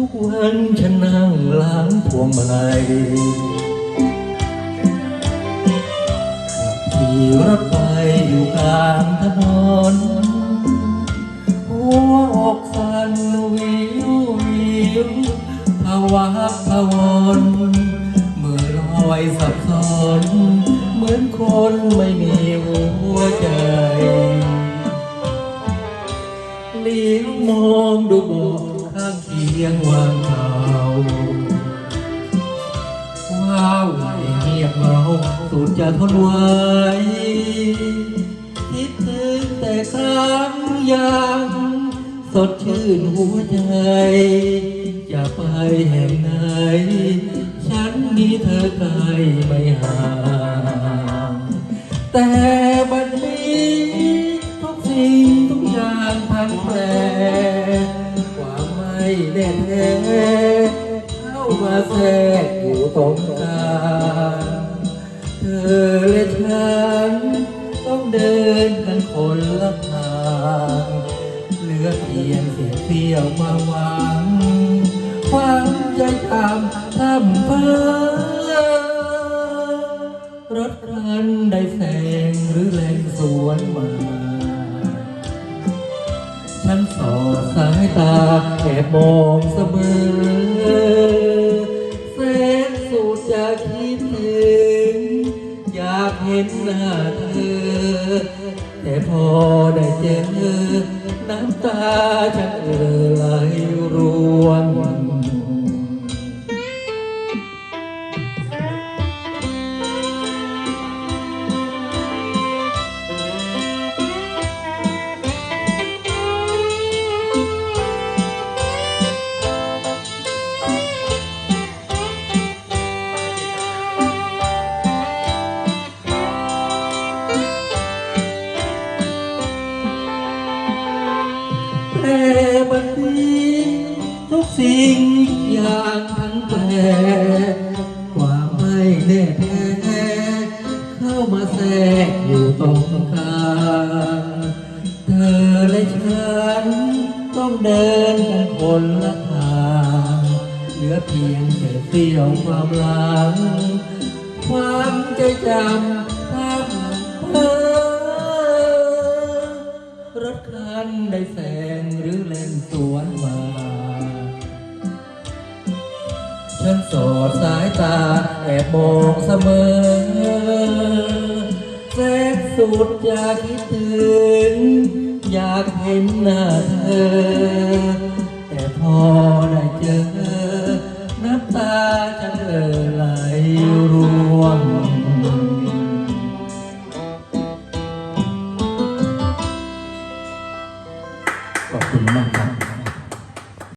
ุกวันฉันนั่งล้างพวงมาลัยขี่รถไฟอยู่กลางถนนหัวอกสั่นวิววิวภาวะพะวนเมื่อลอยสับสนเหมือนคนไม่มีหัวใจเลี้ยวมองดูโบก ข้างเคียงวางเข่าว้าวเงียบเหงาสุดจะทนไหวคิดถึงแต่ครั้งยังสดชื่นหัวใจ จะไปแห่งไหน ฉันมีเธอใกล้ไม่ห่างแต่ เข้ามาแทรกอยู่ตรงกลางเธอและฉันต้องเดินกันคนละทางเหลือเพียงเสียเสี้ยวมาหวังความใจตามทำเพ้อรถคันได้แสงหรือแรงสวนมา ฉันสอดสายตาแอบมองเสมอแสนสุดจะคิดถึง อยากเห็นหน้าเธอ แต่พอได้เจอ น้ำตาฉันเอ่อไหลร่วง ทุกสิ่งอย่างทั้งแปรความไม่แน่แท้เข้ามาแทรกอยู่ตรงกลางเธอและฉันต้องเดินกันคนละทางเหลือเพียงเศษเสี้ยวความหลัง ความใจจำภาพเพ้อรถคันได้แสงหรือเล่นสวนมา ฉันสอดสายตาแอบมองเสมอแสนสุดอยากคิดถึง อยากเห็นหน้าเธอ แต่พอได้เจอ น้ำตาจะเอ่อไหลรวมขอบคุณมากครับ